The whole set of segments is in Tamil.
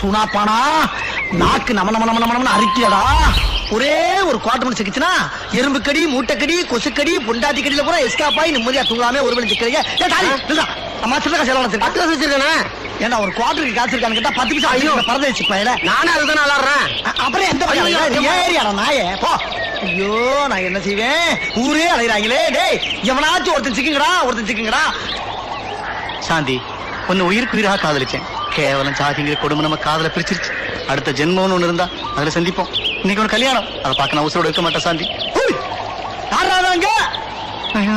சூனாப்பானா? நாக்கு நம நம நம நமன்னு அரிக்கியடா. ஒரே ஒரு குவாட்டர் மணி சிக்கிச்சுனா எறும்பு கடி மூட்டைக்கடி கொசுக்கடி பொண்டாட்டி கடியில கூட எஸ்கேப் ஆகி நிம்மதியா தூங்காம ஒரு மணி சிக்கிறீங்க. அம்மா சின்ன காசு வச்சிருக்கா? பத்து காசு வச்சிருக்கேனே. ஏன்னா ஒரு குவாட்டருக்கு காசு இருக்கான்னு கேட்டா பத்து பைசா ஐயோ. பரத வச்சுப்பேன் நானே அதுதான் விளாடுறேன். அப்புறம் எந்த ஏறியாடா நாயே. போ. ஐயோ நான் என்ன செய்வேன்? ஊரே அலைகிறாங்களே டேய் எவனாச்சும் ஒருத்தன் சிக்குங்கடா ஒருத்தன் சிக்குங்கடா. சாந்தி உன்னை உயிருக்கு உயிராக காதலிச்சேன். கேவலம் சாதிங்கிற கொடுமை நம்ம காதல பிரிச்சிருச்சு. அடுத்த ஜென்மம்னு ஒண்ணு இருந்தா அதுல சந்திப்போம். இன்னைக்கு ஒரு கல்யாணம். அதை பார்க்க நான் உசுரோட இருக்க மாட்டேன் சாந்தி. அங்க? ஐயோ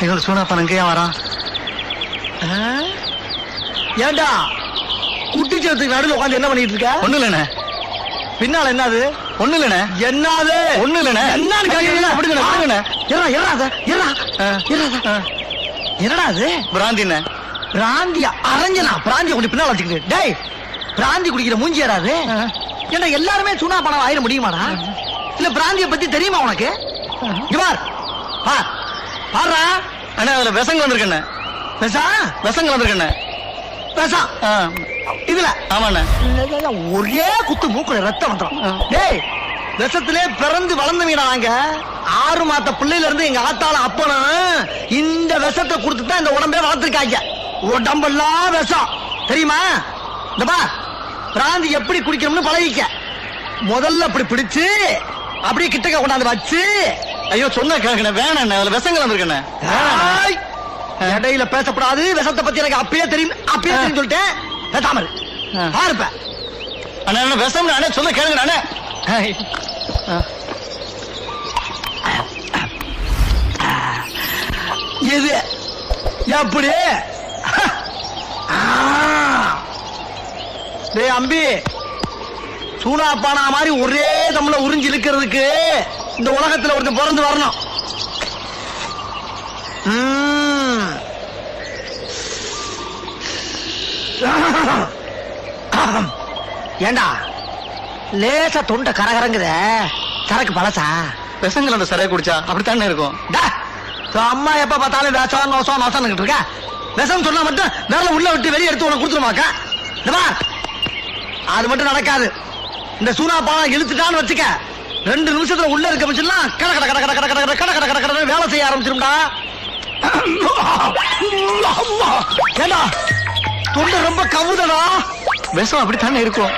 இவன் சூனாப்பன் அங்கேயா வரான்? ஆ? ஏன்டா குட்டிச்சத்துக்கு நடுவில் உட்காந்து என்ன பண்ணிட்டு இருக்க? ஒண்ணு இல்லண்ணே. பின்னால என்னது ஒண்ணு இல்லண்ணே. என்னது? ஒண்ணு இல்லண்ணே. என்னன்னு. இருடா, இருடா அத, இருடா. ஆ. இருடா அத. என்னடா அது? பிராந்திண்ணே. பிராந்தியா அரஞ்சனா? பிராந்திய கொண்டு பின்னால வச்சுக்கிட்டு. டேய் பிராந்தி குடிக்கிற மூஞ்சி யாராது ஏன்னா எல்லாருமே சுனா பணம் ஆயிட முடியுமாடா? இல்ல பிராந்திய பத்தி தெரியுமா உனக்கு? பார். பார் பாருடா. அண்ணே அதுல விசங்க வந்திருக்கண்ணே. பேசா விசங்க வந்திருக்கண்ணே. பேசா ஆ, இதுல. ஆமாண்ணே. ஒரே குத்து மூக்குல ரத்தம் வந்துடும். டேய் விஷத்திலே பிறந்து வளர்ந்தவங்க நாங்க ஆறு மாத்த பிள்ளையில இருந்து எங்க ஆத்தால அப்பனும் இந்த விஷத்தை கொடுத்து தான் இந்த உடம்பே வளர்த்துருக்காங்க. உடம்பெல்லாம் விஷம். தெரியுமா? இந்த பா பிராந்தி எப்படி குடிக்கணும்னு பழகிக்க. முதல்ல அப்படி பிடிச்சு அப்படியே கிட்டக்க கொண்டாந்து வச்சு ஐயோ சொன்ன கேட்கண்ணே வேணாண்ணே அதுல விசங்க வந்திருக்கண்ணே. ஆய்! இடையில பேசப்படாது விஷத்தை பத்தி எனக்கு அப்பயே தெரியும் அப்பயே தெரியும் சொல்லிட்டேன். பேசாம இரு. ஆ. பாருப்ப அண்ணா அண்ணா விஷம் அண்ணே சொல்ல கேளுங்க அண்ணே. எது எப்படி? டேய் அம்பி. சூனா பானா மாதிரி ஒரே தமிழ உறிஞ்சு இழுக்கிறதுக்கு இந்த உலகத்துல ஒருத்தன் பிறந்து வரணும். ஏண்டா? லேசா தொண்டை கரகரங்குத. சரக்கு பழசா? விஷங்கள் அந்த சரியா குடிச்சா? அப்படித்தானே இருக்கும். அம்மா எப்ப பார்த்தாலும் விஷம் நோசம் நோசம் இருக்க? விஷம் சொன்னா மட்டும் விரல உள்ள விட்டு வெளியே எடுத்து உனக்கு கொடுத்துருமாக்கா? அது மட்டும் நடக்காது இந்த சூனா பாலம் இழுத்துட்டான்னு வச்சுக்க ரெண்டு நிமிஷத்துல உள்ள இருக்க மிச்சம்லாம் கட கட கட கட கட கட கட கட கட கட வேலை செய்ய ஆரம்பிச்சிரும்டா ஏண்டா தொண்டை ரொம்ப கவுதடா விஷம் அப்படித்தானே இருக்கும்